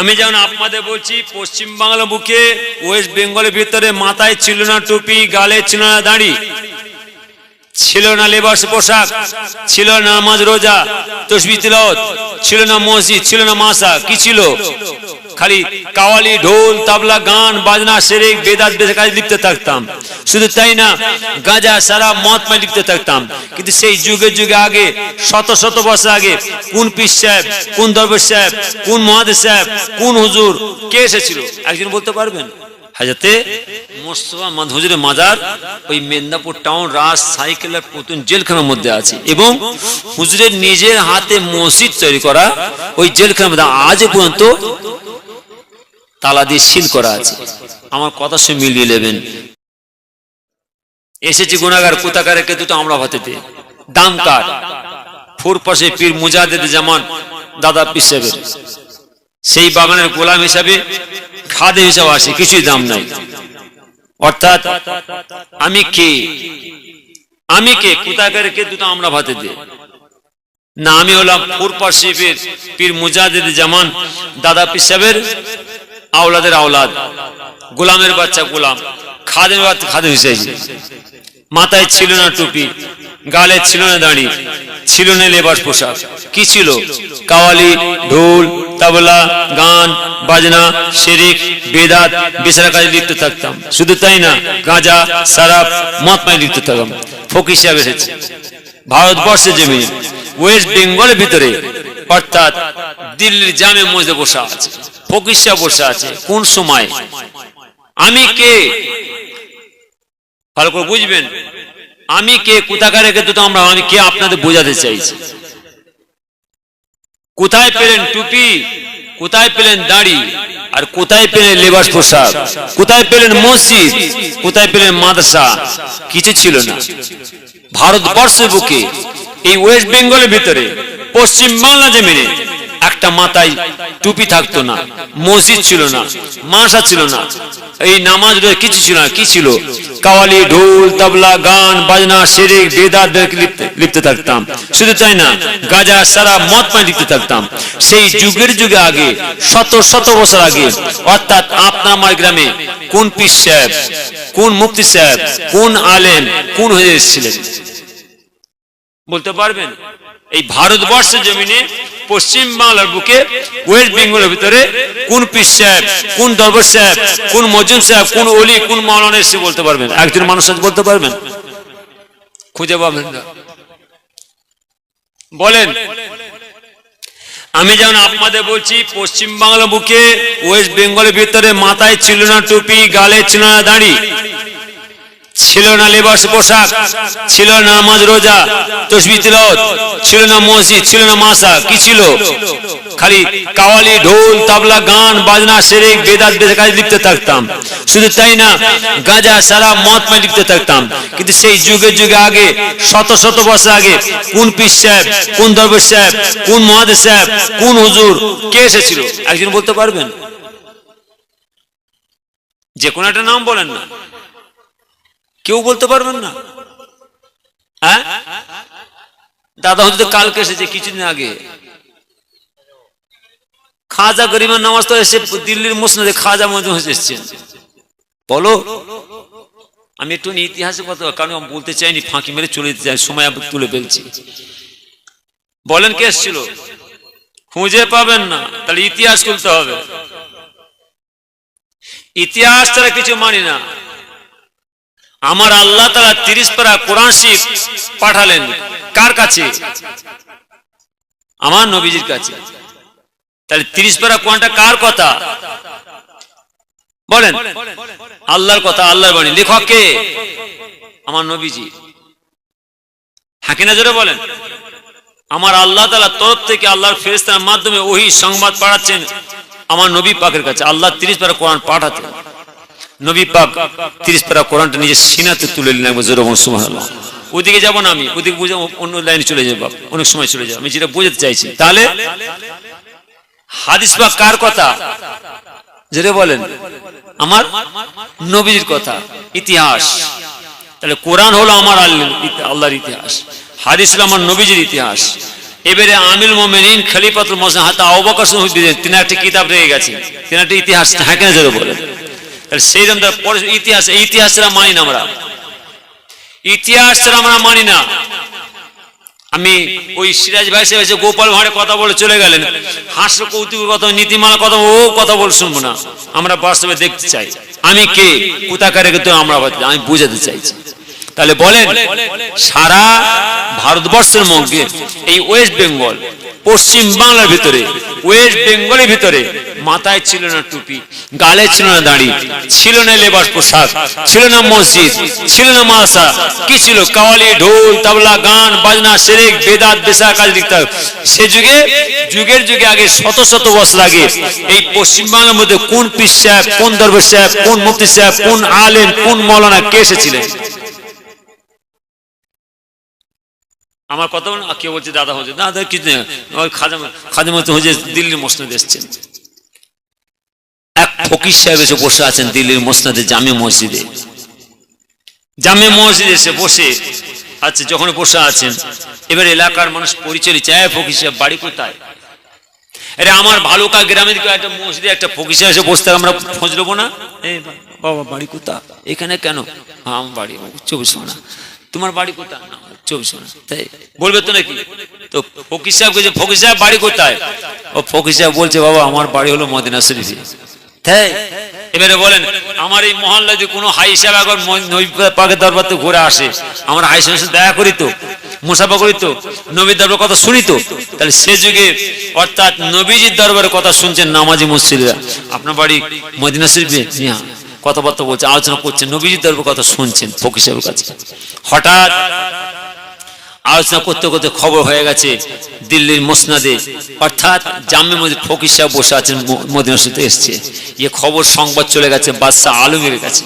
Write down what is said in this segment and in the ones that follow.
আমি যেমন আপনাদের বলছি পশ্চিম বাংলা বুকে ওয়েস্ট বেঙ্গলের ভিতরে মাথায় ছিল না টুপি, গালে ছিল না দাঁড়ি। ছিল না লেবাস পোশাক, ছিল না নামাজ রোজা, তসবি ছিল না মসজিদ, ছিল না মাসা, কি ছিল? খালি কাওয়ালি, ঢোল, তাবলা, গান, বাজনা সেরেক বেদাত কাজে লিপ্ত থাকতাম। শুধু তাই না, গাঁজা, সারা মদ পায় লিখতে থাকতাম। কিন্তু সেই যুগে যুগে আগে, শত শত বছর আগে, কোন পীর সাহেব, কোন দরবেশ সাহেব, কোন মহাদেশ সাহেব, কোন হুজুর, কে এসেছিল? একজন বলতে পারবেন? হাজাতে মোস্তফা মাদ হুজুরের মাজার ওই মেদিনীপুর টাউন রাজ সাইকেলের পুতুন জেলখানার মধ্যে আছে। এবং হুজুরের নিজের হাতে মসজিদ তৈরি করা ওই জেলখানার মধ্যে আজ পর্যন্ত তালা দিয়ে সিল করা আছে। আমার কথা সঙ্গে মিলিয়ে নেবেন। এসেছি গুণাগার কুতাকারকে দুটো আমরা ভাতেতে দাম কার? ফুর পাশে পীর মুজাহিদ জামান দাদা পিসেবের সেই বাগানের গোলাম হিসাবে খাদে হিসাবে আসে, কিছুই দাম নাই। অর্থাৎ আমি কে? আমি কে? কোথাকার কে দুটো আমরা ভাতে দে। না, আমি হলাম ফুরপা শিবের পীর মুজাহিদ জামান দাদা পিসাবের আওলাদের আওলাদ। গোলামের বাচ্চা গোলাম। খাদের বাচ্চা খাদে হিসেবে মাথায় ছিল না টুপি, গালে ছিল না দাঁড়ি, ছিল না লেবাস পোশাক। কি ছিল? কাওয়ালি, ঢোল, তাবলা, গান, বাজনা, শেরিক, বেদাত বেসারা কাজে লিপ্ত থাকতাম। শুধু তাই না, গাঁজা, সারাপ, মদ পানি লিপ্ত থাকতাম। ফকির সাহেব এসেছে। ভারতবর্ষের জমি ওয়েস্ট বেঙ্গলের ভিতরে অর্থাৎ দিল্লির জামে মসজিদে বসে আছে ফকিসা বসে আছে, কোন সময়? আমি কে? ভালো করে বুঝবেন। আমি কে? কোথাকার কিন্তু আমরা আমি কে আপনাদের বোঝাতে চাইছি। কোথায় পেলেন টুপি? কোথায় পেলেন দাড়ি? আর কোথায় পেলেন লেবাস পোশাক? কোথায় পেলেন মসজিদ? কোথায় পেলেন মাদ্রাসা? কিছু ছিল না। ভারতবর্ষের বুকে, এই ওয়েস্ট বেঙ্গলের ভিতরে, পশ্চিম বাংলা জমিনে একটা মাথায় টুপি থাকতো না, মসজিদ ছিল না মাসা ছিল না। এই নামাজ কিছু ছিল না, কি ছিল? কাওয়ালি, ঢোল, তবলা, গান, বাজনা, শেরেক, বেদাত লিপ্ত থাকতাম। শুধু তাই না, গাজা, সারা মদ পায় লিপ্ত থাকতাম। সেই যুগের যুগে আগে, শত শত বছর আগে, অর্থাৎ আপনার আমার গ্রামে কোন পীর সাহেব, কোন মুফতি সাহেব, কোন আলেম, কোন হয়ে এসেছিলেন? বলতে পারবেন? এই ভারতবর্ষের জমিনে পশ্চিম বাংলার বুকে ওয়েস্ট বেঙ্গলের ভিতরে কোন পীর সাহেব, কোন দরবার সাহেব, কোন মজুম সাহেব, কোন অলি, কোন মাওলানা এসে বলতে পারবেন? একজন মানুষ বলতে পারবেন? খুঁজে পাবেন না। বলেন, আমি যেমন আপনাদের বলছি, পশ্চিম বাংলা বুকে ওয়েস্ট বেঙ্গলের ভিতরে মাথায় ছিল না টুপি, গালে ছিল না দাড়ি। ছিল না লেবাস পোশাক, ছিল না নামাজ রোজা, তসবি তিলাওয়াত, ছিল না মসজিদ, ছিল না মাসা, কি ছিল? খালি কাওয়ালি, ঢোল, তাবলা, গান, বাজনা, সেরেক, বেদাত বেদের কাজে লিপ্ত থাকতাম। শুধু তাই না, গাঁজা, সারা মদ পায় লিপ্ত থাকতাম। কিন্তু সেই যুগে যুগে আগে, শত শত বছর আগে, কোন পীর সাহেব, কোন দরবেশ সাহেব, কোন মহাদেশ সাহেব, কোন হুজুর, কে এসেছিল? একজন বলতে পারবেন? যে কোনো একটা নাম বলেন না। কেউ বলতে পারবেন না? হ্যাঁ? দাদা হয়তো কালকে এসেছে কিছুদিন আগে। খাজা গরিমের নামাজ তো এসে দিল্লির মুসনাদে খাজা মজুম এসেছেন। বলো, আমি একটু ইতিহাসে কথা কারণ আমি বলতে চাইনি, ফাঁকি মেরে চলে যেতে চাই, সময় তুলে ফেলছি। বলেন কে এসেছিল? খুঁজে পাবেন না, তাহলে ইতিহাস খুলতে হবে। ইতিহাস তারা কিছু মানি না। আমার আল্লাহ তারা তিরিশ পারা কোরআন শিখ পাঠালেন। কার কাছে? আমার নবীজির কাছে। তাহলে তিরিশ পারা কোরআনটা কার কথা? বলেন। আল্লাহর কথা, আল্লাহর বাণী। লেখক কে? আমার নবীজি। হাকিনা জোরে বলেন। আমার আল্লাহ তালা তরফ থেকে আল্লাহর ফেরেস্তার মাধ্যমে ওই সংবাদ পাঠাচ্ছেন আমার নবী পাকের কাছে। আল্লাহ তিরিশ পারা কোরআন পাঠাতেন। নবী পাক তিরিশ পারা কোরআনটা নিজের সিনাতে তুলে নিলেন জোর সুবহানাল্লাহ। ওদিকে যাব না আমি ওদিকে বুঝে অন্য লাইনে চলে যাব, অনেক সময় চলে যাব, আমি যেটা বোঝাতে চাইছি। তাহলে হাদিস পাক কার কথা? যেটা বলেন। আমার নবীর কথা, ইতিহাস। তাহলে কোরআন হলো আমার আল্লাহর ইতিহাস, হাদিস হলো আমার নবীজির ইতিহাস। এবারে আমিল মোমেনিন, খলিফাতুল মোসেন হাতে অবকাশ তিনি একটা কিতাব রেখে গেছে তিনি একটা ইতিহাস হ্যাঁ কেন জোরে বলে তাহলে সেই জন্য তার ইতিহাস, এই ইতিহাসটা মানি না আমরা। ইতিহাসটা আমরা মানি না। আমি ওই সিরাজ ভাই সাহেব এসে গোপাল ভাঁড়ে কথা বলে চলে গেলেন। হাস্য কৌতুকের কথা নীতিমালা কথা, ও কথা বলে শুনব না। আমরা বাস্তবে দেখতে চাই। আমি কে? কোথাকারে কিন্তু আমরা আমি বুঝাতে চাইছি। তাহলে বলেন সারা ভারতবর্ষের মধ্যে এই ওয়েস্ট বেঙ্গল পশ্চিম বাংলার ভিতরে ওয়েস্ট বেঙ্গলের ভিতরে মাথায় ছিল না টুপি গালে ছিল না দাড়ি ছিল না লেবাস পোশাক ছিল না মসজিদ ছিল না মাসা কি ছিল? কাওয়ালি ঢোল তবলা গান বাজনা সেরেক বেদাত বেসা কাজ লিখতে সে যুগে যুগের যুগে আগে শত শত বছর আগে এই পশ্চিম বাংলার মধ্যে কোন পীর সাহেব কোন দরবার সাহেব কোন মুফতি সাহেব কোন আলেম কোন মৌলানা কে এসেছিলেন? আমার কথা কেউ বলছে, দাদা হচ্ছে দাদা, কিছু খাজা খাজা মতো দিল্লির মসনদে এসছেন এক ফকির সাহেব এসে বসে আছেন দিল্লির মসনদে, জামে মসজিদে। জামে মসজিদে এসে বসে আচ্ছা যখন বসে আছেন, এবার এলাকার মানুষ পরিচয় চায় ফকির সাহেব, বাড়ি কোথায়? আরে, আমার ভালুকা গ্রামের কেউ একটা মসজিদে একটা ফকির সাহেব এসে বসতে আমরা খোঁজ নেব না? বাবা, বাড়ি কোথা এখানে কেন? হ্যাঁ আমার বাড়ি চব্বিশ না। তোমার বাড়ি কোথা না চব্বিশ তাই বলবে তো নাকি? তো ফকির সাহেবকে যে ফকির সাহেব বাড়ি কোথায়? ও ফকির সাহেব বলছে, বাবা, আমার বাড়ি হলো মদিনা শরীফে। এবারে বলেন, আমার এই মহল্লা যে কোনো হাই সাহেব নবী পাকের দরবার তো ঘুরে আসে, আমরা হাই সাহেবের সাথে দেখা করি তো, মুসাফা করি নবীর দরবার কথা শুনি তো, তাহলে সে যুগে অর্থাৎ নবীজির দরবারের কথা শুনছেন নামাজি মসজিদরা। আপনার বাড়ি মদিনা শরীফে? হ্যাঁ কথাবার্তা বলছে, আলোচনা করছেন, নবীজির দরবার কথা শুনছেন ফকির সাহেবের কাছে। হঠাৎ আলোচনা করতে করতে খবর হয়ে গেছে দিল্লির মোসনাদে। অর্থাৎ জামে মসজিদ ফকির সাহেব বসে আছেন মদিনা শরীফে এসছে। ইয়ে খবর সংবাদ চলে গেছে বাদশাহ আলমের কাছে।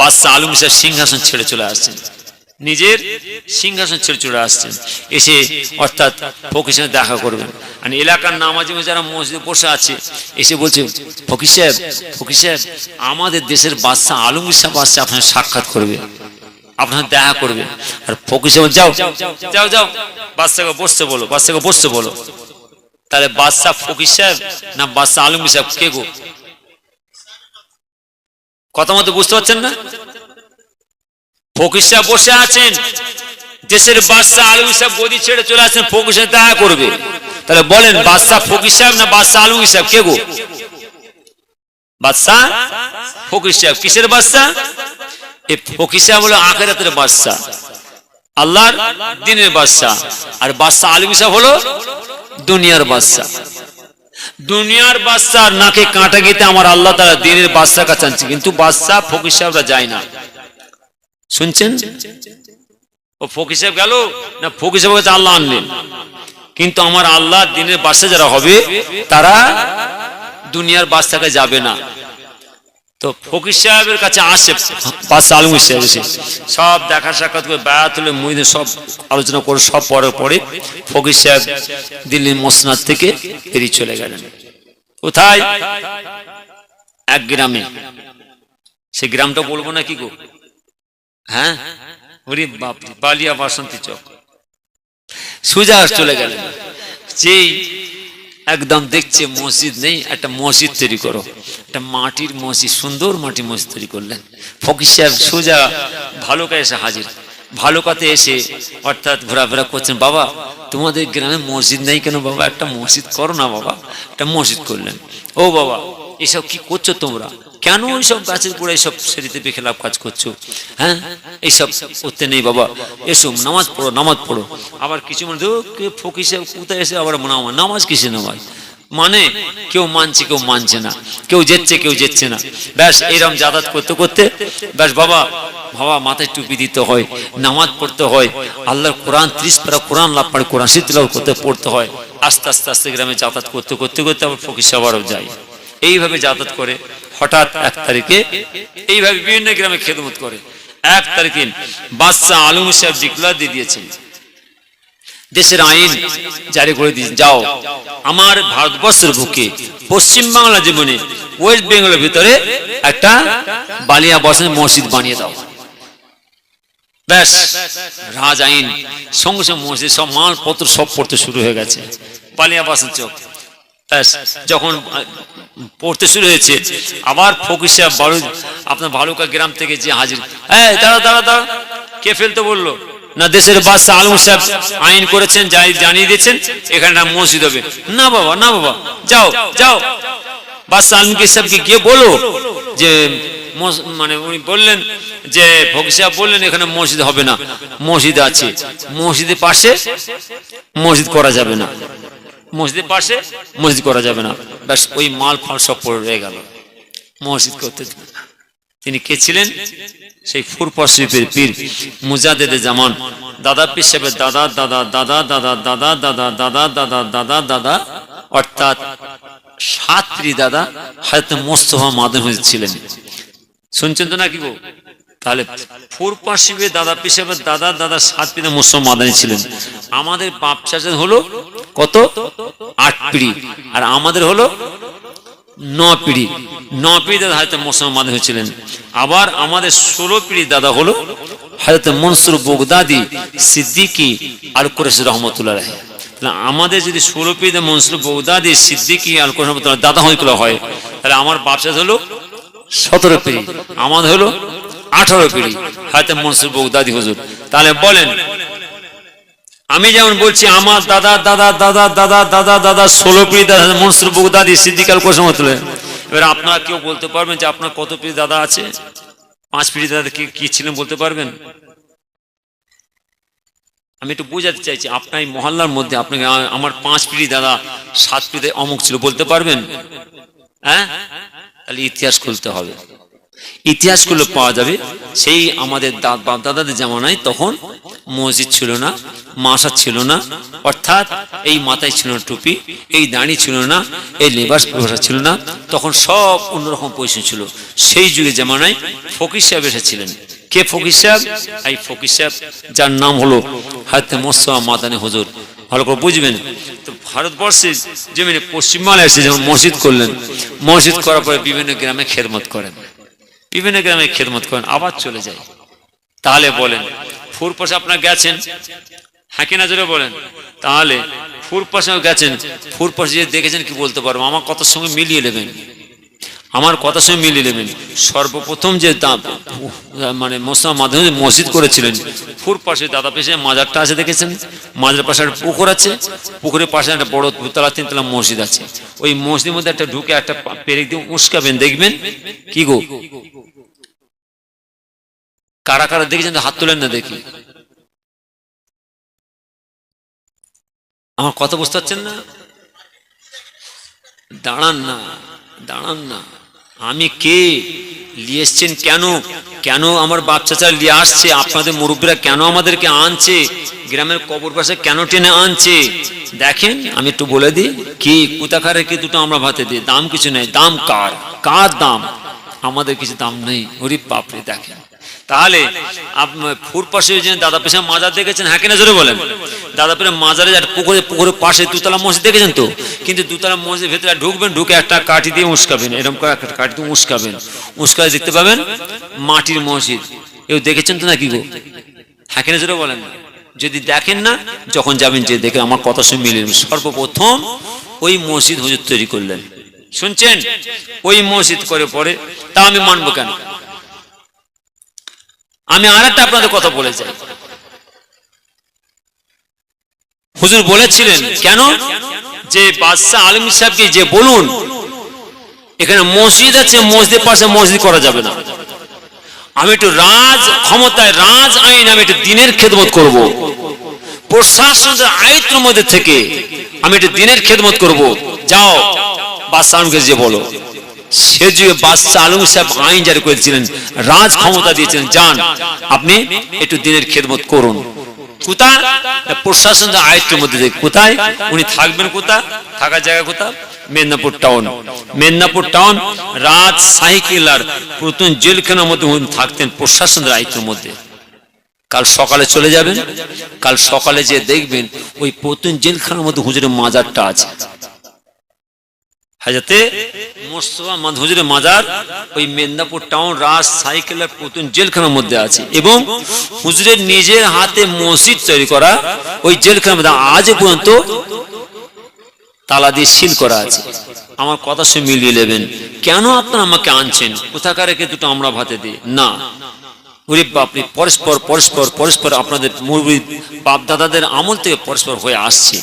বাদশাহ আলম সাহেব সিংহাসন ছেড়ে চলে আসছেন। নিজের সিংহাসন ছেড়ে চলে আসছেন। এসে অর্থাৎ ফকির সাহেব দেখা করবেন। আর এলাকার নামাজি যারা মসজিদে বসে আছে, এসে বলছে, ফকির সাহেব ফকির সাহেব, আমাদের দেশের বাদশাহ আলমগীর সাহেব আসছে, আপনার সাক্ষাৎ করবে। আপনার দেখা করবে। আর ফকির সাহেব যাও যাও যাও বাদশাকে বসতে বলো বাদশাকে বসতে বলো। তাহলে বাদশাহ ফকির সাহেব না বাদশাহ আলমগীর সাহেব কে গো? কথা মতো বুঝতে পারছেন না? ফকির সাহেব বসে আছেন। দেশের বাদশাহ আলমী সাহেব গদি ছেড়ে চলে আসেন ফকির সাহেব দেখা করবে। তাহলে বলেন বাদশাহ ফকির সাহেব না বাদশাহ আলমী সাহেব কে গো? বাদশাহ ফকির সাহেব কিসের বাদশাহ? এই ফকির হলো আখেরাতের বাদশাহ আল্লাহর দিনের বাদশাহ আর বাদশাহ আলমী সাহেব হলো দুনিয়ার বাদশাহ দুনিয়ার বাদশার নাকে কাঁটা গেতে আমার আল্লাহ তারা দিনের বাদশাহ কাছে আনছে। কিন্তু বাদশাহ ফকির যায় না। শুনছেন? ও ফকির সাহেব গেল না ফকির সাহেব কাছে আল্লাহ আনলেন। কিন্তু আমার আল্লাহ দিনের বাদশা যারা হবে, তারা দুনিয়ার বাদশাকে যাবে না। তো ফকির সাহেবের কাছে আসে বাদশা আলমগীর সাহেব এসে। সব দেখা সাক্ষাৎ করে বেড়াত হলে মহিনে সব আলোচনা করে, সব পরে পরে ফকির সাহেব দিল্লির মসনাদ থেকে বেরিয়ে চলে গেলেন। কোথায়? এক গ্রামে। সে গ্রামটা বলব না কি গো? হ্যাঁ? হরি বাপরে, বালিয়া বাসন্তী চক। সোজা চলে গেলেন। যেই একদম দেখছে মসজিদ নেই, একটা মসজিদ তৈরি করো। একটা মাটির মসজিদ, সুন্দর মাটির মসজিদ তৈরি করলেন। ফকির সাহেব সোজা ভালো এসে হাজির। ভালো কাতে এসে অর্থাৎ ঘোরাফেরা করছেন, বাবা, তোমাদের গ্রামে মসজিদ নেই কেন বাবা? একটা মসজিদ করো না বাবা। একটা মসজিদ করলেন। ও বাবা এসব কি করছ তোমরা? কেন এইসব গাছের গোড়া এইসব সেরিতে বেখেলাপ কাজ করছ? হ্যাঁ? এইসব করতে নেই বাবা। এসো, নামাজ পড়ো নামাজ পড়ো। আবার কিছু মনে সাহেব, কোথায় এসে আবার নামাজ নামাজ কিসে নামাজ? মানে কেউ মানছে কেউ মানছে না। কেউ যেচ্ছে কেউ যেচ্ছে না। ব্যাস, এরম যাতায়াত করতে করতে, ব্যাস বাবা বাবা, মাথায় টুপি দিতে হয়, নামাজ পড়তে হয়। আল্লাহর কোরআন ত্রিশ পারা কোরআন লাভ পারে কোরআন শীতলাভ করতে, পড়তে হয়। আস্তে আস্তে আস্তে গ্রামে যাতায়াত করতে করতে করতে আবার ফকির সাহেব আরও যায়। এইভাবে যাতায়াত করে, হঠাৎ এক তারিখে এইভাবে বিভিন্ন গ্রামে খেদমত করে। এক তারিখে বাদশাহ আলম সাহেব জিকলা দিয়ে দিয়েছেন, দেশের আইন জারি করে দিয়েছেন, যাও। আমার ভারতবর্ষের বুকে পশ্চিম বাংলা জীবনে ওয়েস্ট বেঙ্গলের ভিতরে একটা বালিয়া বসেন মসজিদ বানিয়ে দাও। ব্যাস, রাজ আইন, সঙ্গে সঙ্গে মসজিদ, সব মালপত্র সব পড়তে শুরু হয়ে গেছে। পালিয়া বাসের চোখ যখন পড়তে শুরু হয়েছে, আবার ফকির সাহেব বালু আপনার ভালুকা গ্রাম থেকে যে হাজির। হ্যাঁ দাঁড়া দাঁড়া দাঁড়া কে ফেলতে বলল? না, দেশের বাদশাহ আলম সাহেব আইন করেছেন যাই জানিয়ে দিয়েছেন, এখানে মসজিদ হবে। না বাবা না বাবা, যাও যাও। বাদশাহ আলমগীর সাহেবকে গিয়ে বলো যে মানে উনি বললেন যে, ফকির সাহেব বললেন, এখানে মসজিদ হবে না। মসজিদ আছে। মসজিদের পাশে মসজিদ করা যাবে না। মসজিদের পাশে মসজিদ করা যাবে না ব্যাস ওই মাল ফাল সব পড়ে রয়ে গেল মসজিদ করতে তিনি কে ছিলেন সেই ফুরপা শরীফের পীর মুজাদেদে জামান দাদা পীর সাহেবের দাদা দাদা দাদা দাদা দাদা দাদা দাদা দাদা দাদা দাদা অর্থাৎ সাত পীর দাদা হয়তো মোস্তফা মাদন ছিলেন শুনছেন তো নাকি গো তাহলে ফুরপা দাদা পিসাবের দাদা দাদা সাত পিতা মুসলমান মাদানি ছিলেন আমাদের বাপ চাচা হলো কত? আট পিড়ি। আর আমাদের হলো ন পিড়ি। ন পিড়ি দাদা হয়তো মুসলমান মাদানি হয়েছিলেন। আবার আমাদের ষোলো পিড়ি দাদা হলো হয়তো মনসুর বগদাদি, সিদ্দিকি আর কুরেশ রহমতুল্লাহ রাহে আমাদের যদি ষোলো পিড়িতে মনসুর বগদাদি, সিদ্দিকি আর কুরেশ রহমতুল্লাহ দাদা হইগুলো হয়, তাহলে আমার বাপ চাচা হলো সতেরো পিড়ি। আমাদের হলো আঠারো পিড়ি। হাতে মনসুর বগদাদি হুজুর। তাহলে বলেন আমি যেমন বলছি, আমার দাদা দাদা দাদা দাদা দাদা দাদা, ষোলো পিড়ি দাদা, মনসুর বগদাদি সিদ্দিকাল কোসমত তুলে এবার আপনারা কেউ বলতে পারবেন যে আপনার কত পিড়ি দাদা আছে? পাঁচ পিড়ি দাদা কি কি ছিলেন বলতে পারবেন? আমি একটু বোঝাতে চাইছি, আপনার এই মহল্লার মধ্যে আপনাকে, আমার পাঁচ পিড়ি দাদা, সাত পিড়ি অমুক ছিল, বলতে পারবেন? হ্যাঁ? তাহলে ইতিহাস খুলতে হবে। ইতিহাসগুলো পাওয়া যাবে, সেই আমাদের বাপ দাদাদের জামানায় তখন মসজিদ ছিল না মাসা ছিল না, অর্থাৎ এই মাথায় ছিল না টুপি, এই দাঁড়ি ছিল না, এই লেবাস ব্যবসা ছিল না, তখন সব অন্যরকম পরিস্থিতি ছিল। সেই যুগে জামানায় ফকির সাহেব এসেছিলেন। কে ফকির সাহেব? এই ফকির সাহেব, যার নাম হলো হাতে মোস্তফা মাদানি হুজুর। ভালো করে বুঝবেন, তো ভারতবর্ষের জমিনে পশ্চিমবাংলায় এসে যেমন মসজিদ করলেন, মসজিদ করার পরে বিভিন্ন গ্রামে খেদমত করেন। বিভিন্ন গ্রামে খেদমত করেন, আবার চলে যায়। তাহলে বলেন ফুরপাশে আপনার গেছেন? হ্যাঁ কিনা জোরে বলেন। তাহলে ফুরপাশে গেছেন। ফুরপাশে যে দেখেছেন কি বলতে পারব? আমার কথার সঙ্গে মিলিয়ে নেবেন। আমার কথার সঙ্গে মিলিয়ে নেবেন। সর্বপ্রথম যে মানে মোসলাম মাধ্যমে মসজিদ করেছিলেন ফুর পাশে দাদা পেশে মাজারটা আছে দেখেছেন? মাজার পাশে একটা পুকুর আছে। পুকুরের পাশে একটা বড় দুতলা, তিনতলা মসজিদ আছে। ওই মসজিদের মধ্যে একটা ঢুকে একটা পেরেক দিয়ে উস্কাবেন, দেখবেন? কি গো? কারা কারা দেখেছেন হাত তোলেন না দেখি। আমার কথা বুঝতে পারছেন না? দাঁড়ান না দাঁড়ান না। আমি কে? নিয়ে এসছেন কেন? কেন আমার বাপ চাচা নিয়ে আসছে? আপনাদের মুরব্বীরা কেন আমাদেরকে আনছে? গ্রামের কবর পাশে কেন টেনে আনছে? দেখেন, আমি একটু বলে দিই, কি কুতাকারে কি দুটো আমরা ভাতে দিই। দাম কিছু নেই। দাম কার? কার দাম? আমাদের কিছু দাম নেই। হরি বাপরে, দেখেন। তাহলে ফুর পাশে যে দাদা পেশা মাজার দেখেছেন হ্যাঁ কিনা জোরে বলেন? দাদা পেশা মাজারে পুকুরে পুকুরের পাশে দুতলা মসজিদ দেখেছেন তো? কিন্তু দুতলা মসজিদের ভেতরে ঢুকবেন, ঢুকে একটা কাঠি দিয়ে উস্কাবেন এরকম করে একটা কাঠি দিয়ে উস্কাবেন উস্কালে দেখতে পাবেন মাটির মসজিদ। এও দেখেছেন তো নাকি গো? হ্যাঁ কিনা জোরে বলেন। যদি দেখেন না, যখন যাবেন যে দেখে আমার কথা শুনে মিলিয়ে নেবেন। সর্বপ্রথম ওই মসজিদ হুজুর তৈরি করলেন। শুনছেন? ওই মসজিদ করে পরে, তা আমি মানবো কেন? আমি আর একটা আপনাদের কথা বলে যাই। হুজুর বলেছিলেন, কেন? যে বাদশাহ আলম সাহেবকে যে বলুন, এখানে মসজিদ আছে, মসজিদের পাশে মসজিদ করা যাবে না। আমি একটু রাজ, ক্ষমতায় রাজ আইন, আমি একটু দিনের খেদমত করব। প্রশাসনের আয়ত্তের মধ্যে থেকে আমি একটু দিনের খেদমত করব। যাও, বাদশাহ আলমকে যে বলো। সে যুগে বাদশাহ আলম সাহেব আইন জারি করেছিলেন, রাজ ক্ষমতা দিয়েছিলেন। যান আপনি একটু দিনের খেদমত করুন। কোথায়? না প্রশাসনের আয়ত্তের মধ্যে কোথায়? উনি থাকবেন কোথায়? থাকার জায়গা কোথায়? মেদিনীপুর টাউন। টাউন প্রথম জেলখানার মধ্যে উনি থাকতেন প্রশাসনের আয়ত্তের মধ্যে। কাল সকালে চলে যাবেন। কাল সকালে যে দেখবেন ওই প্রথম জেলখানার মধ্যে হুজুরের মাজারটা আছে। হাজাতে মোস্তফা মাধুজুরের মাজার ওই মেদিনীপুর টাউন রাজ সাইকেলের পুতুন জেলখানার মধ্যে আছে এবং হুজুরের নিজের হাতে মসজিদ তৈরি করা ওই জেলখানার মধ্যে আজ পর্যন্ত তালা দিয়ে সিল করা আছে। আমার কথা সে মিলিয়ে নেবেন। কেন আপনারা আমাকে আনছেন? কোথাকার রেখে দুটো আমরা ভাতে দিই? না। বাপরে পরস্পর পরস্পর পরস্পর আপনাদের মুরব্বী বাপ দাদাদের আমল থেকে পরস্পর হয়ে আসছে।